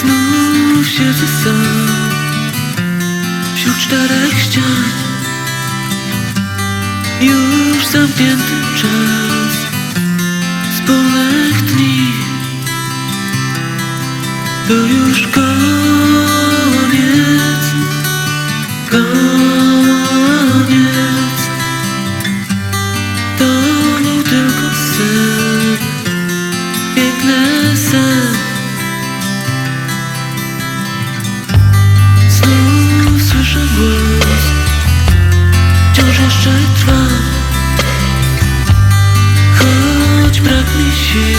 Znów siedzę sam Wśród czterech ścian Już zamknięty czas wciąż jeszcze trwa Choć brak mi sił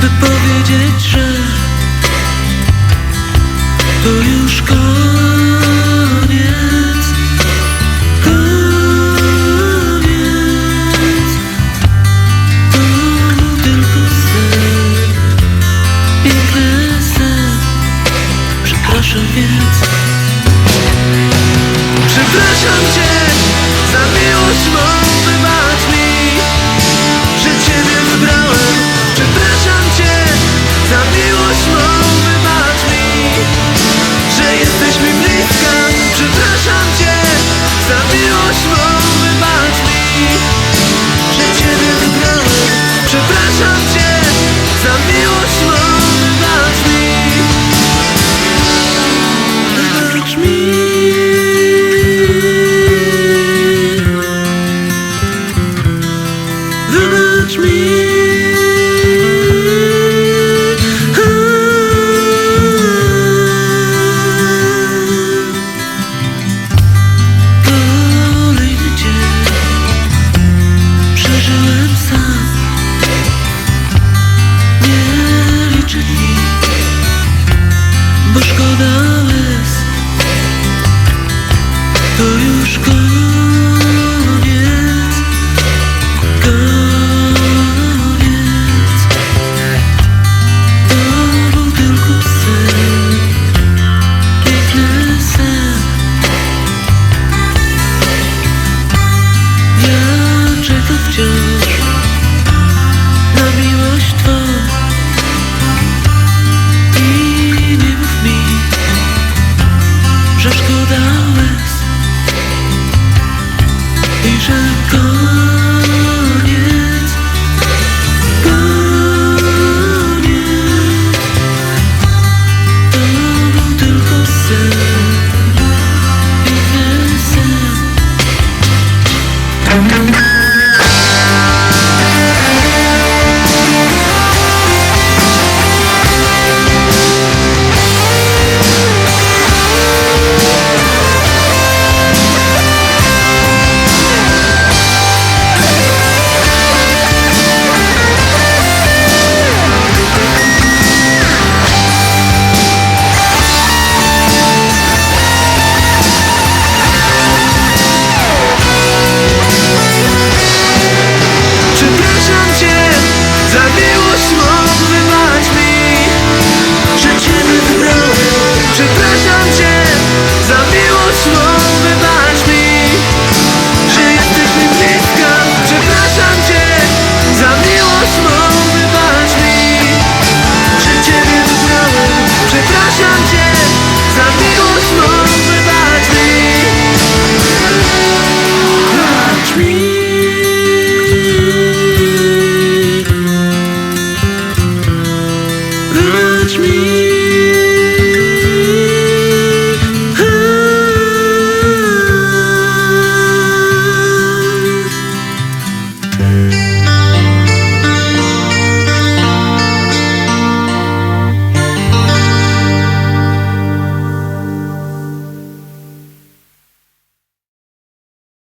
By powiedzieć, że To już koniec. Koniec. To był tylko sen. Piękny sen. Przepraszam więc. 천재. Go.